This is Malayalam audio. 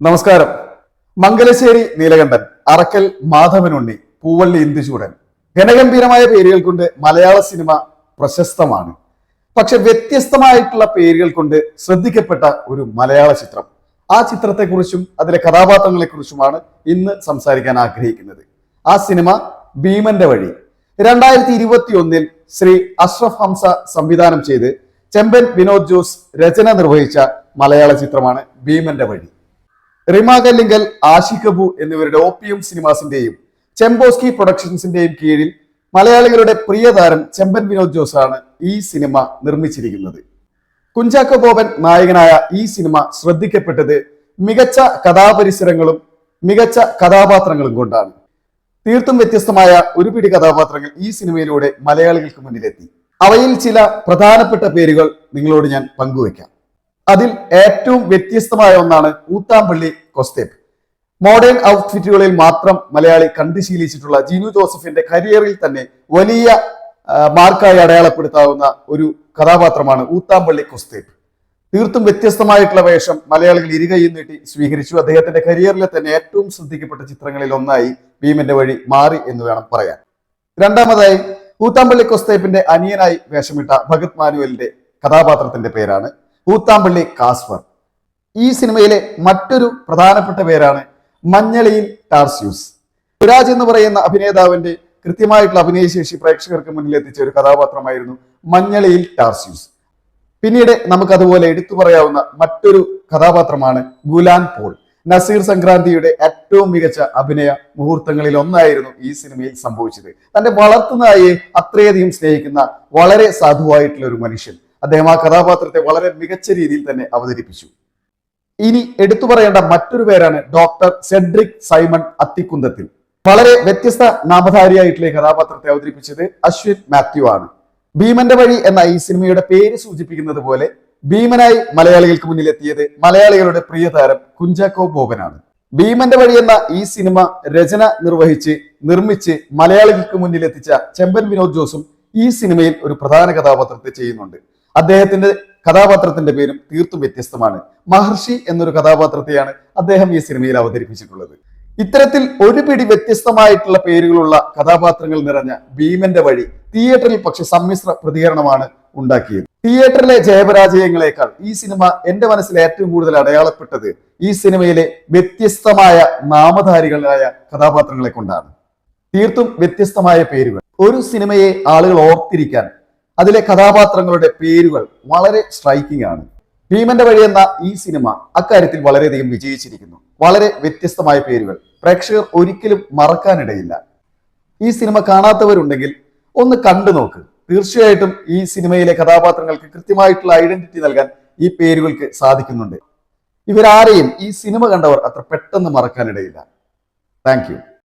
നമസ്കാരം. മംഗലശ്ശേരി നീലകണ്ഠൻ അറക്കൽ മാധവനുണ്ണി പൂവള്ളി ഇന്ദുചൂടൻ. ഘനഗംഭീരമായ പേരുകൾ കൊണ്ട് മലയാള സിനിമ പ്രശസ്തമാണ്. പക്ഷെ വ്യത്യസ്തമായിട്ടുള്ള പേരുകൾ കൊണ്ട് ശ്രദ്ധിക്കപ്പെട്ട ഒരു മലയാള ചിത്രം. ആ ചിത്രത്തെക്കുറിച്ചും അതിലെ കഥാപാത്രങ്ങളെക്കുറിച്ചുമാണ് ഇന്ന് സംസാരിക്കാൻ ആഗ്രഹിക്കുന്നത്. ആ സിനിമ ഭീമന്റെ വഴി. രണ്ടായിരത്തി ഇരുപത്തി ഒന്നിൽ ശ്രീ അഷ്റഫ് ഹംസ സംവിധാനം ചെയ്ത് ചെമ്പൻ വിനോദ് ജോസ് രചന നിർവഹിച്ച മലയാള ചിത്രമാണ് ഭീമന്റെ വഴി. റിമ കല്ലിങ്കൽ ആഷിഖ് കപൂർ എന്നിവരുടെ ഓപ്പിയം സിനിമാസിന്റെയും ചെമ്പോസ്കി പ്രൊഡക്ഷൻസിന്റെയും കീഴിൽ മലയാളികളുടെ പ്രിയതാരം ചെമ്പൻ വിനോദ് ജോസാണ് ഈ സിനിമ നിർമ്മിച്ചിരിക്കുന്നത്. കുഞ്ചാക്കോ ബോബൻ നായകനായ ഈ സിനിമ ശ്രദ്ധിക്കപ്പെട്ടത് മികച്ച കഥാപരിസരങ്ങളും മികച്ച കഥാപാത്രങ്ങളും കൊണ്ടാണ്. തീർത്തും വ്യത്യസ്തമായ ഒരു പിടി കഥാപാത്രങ്ങൾ ഈ സിനിമയിലൂടെ മലയാളികൾക്ക് മുന്നിലെത്തി. അവയിൽ ചില പ്രധാനപ്പെട്ട പേരുകൾ നിങ്ങളോട് ഞാൻ പങ്കുവയ്ക്കാം. അതിൽ ഏറ്റവും വ്യത്യസ്തമായ ഒന്നാണ് ഊത്താമ്പള്ളി കൊസ്തേപ്പ് മോഡേൺ ഔട്ട്ഫിറ്റുകളിൽ മാത്രം മലയാളി കണ്ടു ശീലിച്ചിട്ടുള്ള ജിനു ജോസഫിന്റെ കരിയറിൽ തന്നെ വലിയ മാർക്കായി അടയാളപ്പെടുത്താവുന്ന ഒരു കഥാപാത്രമാണ് ഊത്താമ്പള്ളി കൊസ്തേപ്പ് തീർത്തും വ്യത്യസ്തമായിട്ടുള്ള വേഷം മലയാളികൾ ഇരുകയും നീട്ടി സ്വീകരിച്ചു. അദ്ദേഹത്തിന്റെ കരിയറിലെ തന്നെ ഏറ്റവും ശ്രദ്ധിക്കപ്പെട്ട ചിത്രങ്ങളിൽ ഒന്നായി ഭീമന്റെ വഴി മാറി എന്ന് വേണം പറയാൻ. രണ്ടാമതായി ഊത്താമ്പള്ളി കൊസ്തേപ്പിന്റെ അനിയനായി വേഷമിട്ട ഭഗത് മാനുവലിന്റെ കഥാപാത്രത്തിന്റെ പേരാണ് ഊത്താമ്പള്ളി കാസ്വർ. ഈ സിനിമയിലെ മറ്റൊരു പ്രധാനപ്പെട്ട പേരാണ് മഞ്ഞളിയിൽ ടാർസ്യൂസ്. സുരാജ് എന്ന് പറയുന്ന അഭിനേതാവിന്റെ കൃത്യമായിട്ടുള്ള അഭിനയശേഷി പ്രേക്ഷകർക്ക് മുന്നിൽ എത്തിച്ച ഒരു കഥാപാത്രമായിരുന്നു മഞ്ഞളിയിൽ ടാർസ്യൂസ്. പിന്നീട് നമുക്കതുപോലെ എടുത്തു പറയാവുന്ന മറ്റൊരു കഥാപാത്രമാണ് ഗുലാൻ പോൾ. നസീർ സംക്രാന്തിയുടെ ഏറ്റവും മികച്ച അഭിനയ മുഹൂർത്തങ്ങളിൽ ഒന്നായിരുന്നു ഈ സിനിമയിൽ സംഭവിച്ചത്. തന്റെ വളർത്തുനായെ അത്രയധികം സ്നേഹിക്കുന്ന വളരെ സാധുവായിട്ടുള്ള ഒരു മനുഷ്യൻ. അദ്ദേഹം ആ കഥാപാത്രത്തെ വളരെ മികച്ച രീതിയിൽ തന്നെ അവതരിപ്പിച്ചു. ഇനി എടുത്തു പറയേണ്ട മറ്റൊരു പേരാണ് ഡോക്ടർ സെഡ്രിക് സൈമൺ അത്തിക്കുന്തത്തിൽ. വളരെ വ്യത്യസ്ത നാമധാരിയായിട്ടുള്ള കഥാപാത്രത്തെ അവതരിപ്പിച്ചത് അശ്വിൻ മാത്യു ആണ്. ഭീമന്റെ വഴി എന്ന ഈ സിനിമയുടെ പേര് സൂചിപ്പിക്കുന്നത് പോലെ ഭീമനായി മലയാളികൾക്ക് മുന്നിലെത്തിയത് മലയാളികളുടെ പ്രിയ താരം കുഞ്ചാക്കോ ബോബനാണ്. ഭീമന്റെ വഴി എന്ന ഈ സിനിമ രചന നിർവഹിച്ച് നിർമ്മിച്ച് മലയാളികൾക്ക് മുന്നിലെത്തിച്ച ചെമ്പൻ വിനോദ് ജോസും ഈ സിനിമയിൽ ഒരു പ്രധാന കഥാപാത്രത്തെ ചെയ്യുന്നുണ്ട്. അദ്ദേഹത്തിന്റെ കഥാപാത്രത്തിന്റെ പേരും തീർത്തും വ്യത്യസ്തമാണ്. മഹർഷി എന്നൊരു കഥാപാത്രത്തെയാണ് അദ്ദേഹം ഈ സിനിമയിൽ അവതരിപ്പിച്ചിട്ടുള്ളത്. ഇത്തരത്തിൽ ഒരു പിടി വ്യത്യസ്തമായിട്ടുള്ള പേരുകളുള്ള കഥാപാത്രങ്ങൾ നിറഞ്ഞ ഭീമന്റെ വഴി തിയേറ്ററിൽ പക്ഷെ സമ്മിശ്ര പ്രതികരണമാണ് ഉണ്ടാക്കിയത്. തിയേറ്ററിലെ ജയപരാജയങ്ങളെക്കാൾ ഈ സിനിമ എന്റെ മനസ്സിൽ ഏറ്റവും കൂടുതൽ അടയാളപ്പെട്ടത് ഈ സിനിമയിലെ വ്യത്യസ്തമായ നാമധാരികളായ കഥാപാത്രങ്ങളെ കൊണ്ടാണ്. തീർത്തും വ്യത്യസ്തമായ പേരുകൾ. ഒരു സിനിമയെ ആളുകൾ ഓർത്തിരിക്കാൻ അതിലെ കഥാപാത്രങ്ങളുടെ പേരുകൾ വളരെ സ്ട്രൈക്കിംഗ് ആണ്. ഭീമന്റെ വഴി എന്ന ഈ സിനിമ അക്കാര്യത്തിൽ വളരെയധികം വിജയിച്ചിരിക്കുന്നു. വളരെ വ്യത്യസ്തമായ പേരുകൾ. പ്രേക്ഷകർ ഒരിക്കലും മറക്കാനിടയില്ല. ഈ സിനിമ കാണാത്തവരുണ്ടെങ്കിൽ ഒന്ന് കണ്ടു നോക്ക്. തീർച്ചയായിട്ടും ഈ സിനിമയിലെ കഥാപാത്രങ്ങൾക്ക് കൃത്യമായിട്ടുള്ള ഐഡന്റിറ്റി നൽകാൻ ഈ പേരുകൾക്ക് സാധിക്കുന്നുണ്ട്. ഇവരാരെയും ഈ സിനിമ കണ്ടവർ അത്ര പെട്ടെന്ന് മറക്കാനിടയില്ല. താങ്ക്